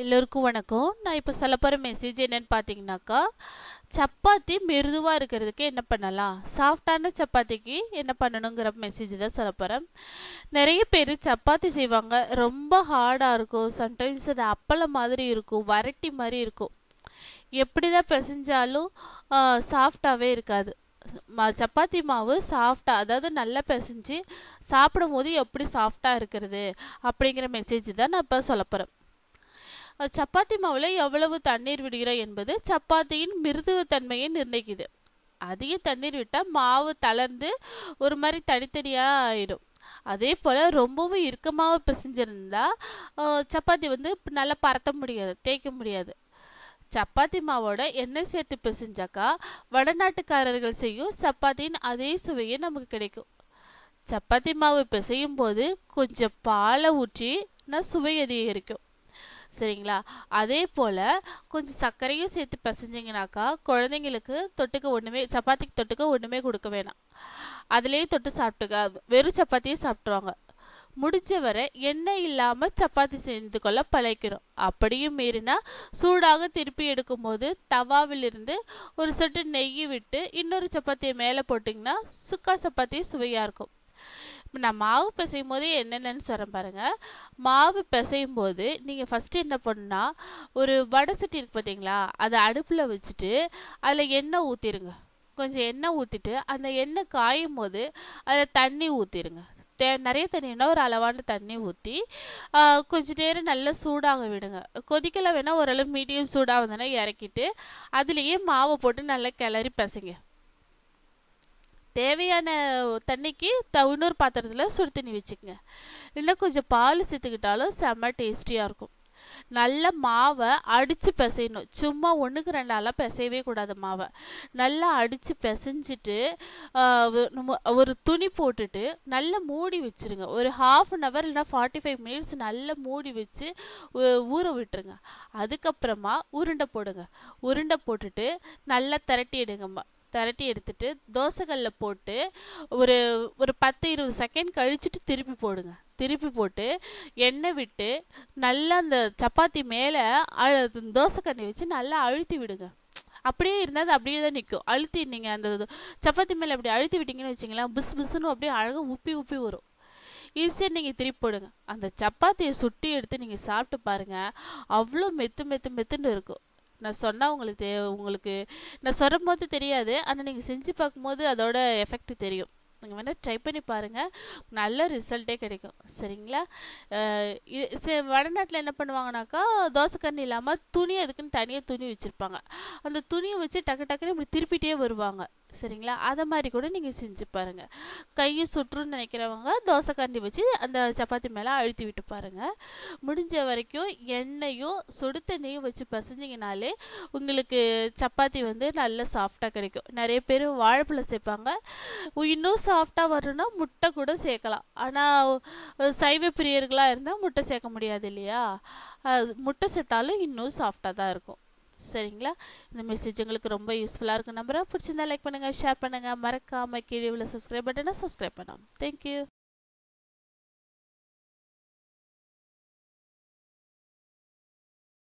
எல்லோருக்கும் வணக்கம். நான் இப்போ சொல்ல போகிற மெசேஜ் என்னென்னு பார்த்தீங்கன்னாக்கா சப்பாத்தி மிருதுவாக இருக்கிறதுக்கு என்ன பண்ணலாம்? சாஃப்டான சப்பாத்திக்கு என்ன பண்ணணுங்கிற மெசேஜ் தான் சொல்ல போகிறேன் நிறைய பேர் சப்பாத்தி செய்வாங்க. ரொம்ப ஹார்டாக இருக்கும். சம்டைம்ஸ் அது அப்பளம் மாதிரி இருக்கும். வரட்டி மாதிரி இருக்கும். எப்படி தான் பிசைஞ்சாலும் சாஃப்டாகவே இருக்காது. மா சப்பாத்தி மாவு சாஃப்டாக அதாவது நல்லா பிசைஞ்சு சாப்பிடும் போது எப்படி சாஃப்டாக இருக்கிறது அப்படிங்கிற மெசேஜ் தான் நான் இப்போ சொல்ல போகிறேன் சப்பாத்தி மாவில் எவ்வளவு தண்ணீர் விடுகிறோம் என்பது சப்பாத்தியின் மிருதுவத்தன்மையை நிர்ணயிக்குது. அதிக தண்ணீர் விட்டால் மாவு தளர்ந்து ஒரு மாதிரி தனித்தனியாக ஆயிடும். அதே போல் ரொம்பவும் இறுக்கமாக பிசைஞ்சிருந்தா சப்பாத்தி வந்து நல்லா பரத்த முடியாது தேய்க்க முடியாது. சப்பாத்தி மாவோட எண்ணெய் சேர்த்து பிசைஞ்சாக்கா வடநாட்டுக்காரர்கள் செய்யும் சப்பாத்தியின் அதே சுவையே நமக்கு கிடைக்கும். சப்பாத்தி மாவு பிசையும் போது கொஞ்சம் பாலை ஊற்றி நான் சுவை அதிகரிக்கும் சரிங்களா? அதே போல் கொஞ்சம் சர்க்கரையும் சேர்த்து பிசைஞ்சிங்கனாக்கா குழந்தைங்களுக்கு தொட்டுக்க ஒன்றுமே சப்பாத்திக்கு தொட்டுக்க ஒன்றுமே கொடுக்க வேணாம். அதுலேயே தொட்டு சாப்பிட்டுக்க வெறும் சப்பாத்தியே சாப்பிட்ருவாங்க முடிஞ்ச வரை எண்ணெய் இல்லாமல் சப்பாத்தி செஞ்சு கொள்ள பழைக்கிறோம் அப்படியும் மீறினா சூடாக திருப்பி எடுக்கும்போது தவாவிலிருந்து ஒரு சொட்டு நெய் விட்டு இன்னொரு சப்பாத்தியை மேலே போட்டிங்கன்னா சுக்கா சப்பாத்தி சுவையாக இருக்கும். நான் மாவு பிசையும் போது என்னென்னு சொல்கிறேன் பாருங்கள் மாவு பிசையும் போது நீங்கள் ஃபஸ்ட்டு என்ன பண்ணுன்னா ஒரு வடை சட்டி இருக்குது பார்த்தீங்களா அதை அடுப்பில் வச்சுட்டு அதில் எண்ணெய் ஊற்றிடுங்க கொஞ்சம் எண்ணெய் ஊற்றிட்டு அந்த எண்ணெய் காயும் போது அதில் தண்ணி ஊற்றிடுங்க தே நிறைய தண்ணினா ஒரு அளவான தண்ணி ஊற்றி கொஞ்சம் நேரம் நல்லா சூடாக விடுங்க. கொதிக்கல வேணால் ஓரளவு மீடியம் சூடாக வந்தோன்னா இறக்கிட்டு அதுலேயே மாவை போட்டு நல்லா கிளறி பசங்க. தேவையான தண்ணிக்கு த இன்னொரு பாத்திரத்தில் சுடு தண்ணி வச்சுக்கோங்க. இன்னும் கொஞ்சம் பால் சேர்த்துக்கிட்டாலும் செம்ம டேஸ்டியாக இருக்கும். நல்ல மாவை அடித்து பிசையணும். சும்மா ஒன்றுக்கு ரெண்டாலாம் பிசையவே கூடாது மாவை. நல்லா அடித்து பிசைஞ்சிட்டு ஒரு துணி போட்டுட்டு நல்லா மூடி வச்சுருங்க. ஒரு ஹாஃப் அன் ஹவர் இல்லைனா ஃபார்ட்டி ஃபைவ் மினிட்ஸ் நல்லா மூடி வச்சு ஊற விட்டுருங்க. அதுக்கப்புறமா உருண்டை போடுங்க. உருண்டை போட்டுட்டு நல்லா திரட்டிடுங்கம்மா. திரட்டி எடுத்துட்டு தோசைக்கல்லில் போட்டு ஒரு ஒரு பத்து இருபது செகண்ட் கழிச்சிட்டு திருப்பி போடுங்க. திருப்பி போட்டு எண்ணெய் விட்டு நல்லா அந்த சப்பாத்தி மேலே தோசைக்கண்ணி வச்சு நல்லா அழுத்தி விடுங்க. அப்படியே இருந்தால் அது அப்படியே தான் நிற்கும் அழுத்தி நீங்கள் அந்த சப்பாத்தி மேலே அப்படி அழுத்தி விட்டிங்கன்னு வச்சிங்களேன் புஸ் புஸ்ஸுன்னு அப்படியே அழகாக உப்பி உப்பி வரும். ஈஸியாக நீங்கள் திருப்பி போடுங்க. அந்த சப்பாத்தியை சுட்டி எடுத்து நீங்கள் சாப்பிட்டு பாருங்கள் அவ்வளோ மெத்து மெத்து மெத்துன்னு இருக்கும். நான் சொன்னால் உங்களுக்கு தே உங்களுக்கு நான் சொல்லும் போது தெரியாது. ஆனால் நீங்கள் செஞ்சு பார்க்கும்போது அதோட எஃபெக்ட் தெரியும். நீங்கள் வேணால் ட்ரை பண்ணி பாருங்கள் நல்ல ரிசல்ட்டே கிடைக்கும். சரிங்களா? வடநாட்டில் என்ன பண்ணுவாங்கனாக்கா தோசைக்கண்ணி இல்லாமல் துணி அதுக்குன்னு தனியாக துணி வச்சுருப்பாங்க. அந்த துணியை வச்சு டக்கு டக்குன்னு இப்படி திருப்பிட்டே வருவாங்க. சரிங்களா? அதை மாதிரி கூட நீங்கள் செஞ்சு பாருங்கள் கையை சுற்றுன்னு நினைக்கிறவங்க தோசை கரண்டி வச்சு அந்த சப்பாத்தி மேலே அழுத்தி விட்டு பாருங்கள் முடிஞ்ச வரைக்கும் எண்ணெயும் சுடு தண்ணியும் வச்சு பசஞ்சிங்கனாலே உங்களுக்கு சப்பாத்தி வந்து நல்ல சாஃப்டாக கிடைக்கும். நிறைய பேர் வாழைப்பழம் சேர்ப்பாங்க. இன்னும் சாஃப்டாக வரணும்னா முட்டை கூட சேர்க்கலாம். ஆனால் சைவ பிரியர்களாக இருந்தால் முட்டை சேர்க்க முடியாது இல்லையா? முட்டை சேர்த்தாலும் இன்னும் சாஃப்டாக தான் இருக்கும். சரிங்களா? இந்த மெசேஜ் உங்களுக்கு ரொம்ப யூஸ்ஃபுல்லாக இருக்கும் நம்பரை பிடிச்சிருந்தா லைக் பண்ணுங்கள் ஷேர் பண்ணுங்கள் மறக்காமல் கீழே உள்ள சப்ஸ்கிரைப் பட்டனை சப்ஸ்கிரைப் பண்ணலாம் தேங்க்யூ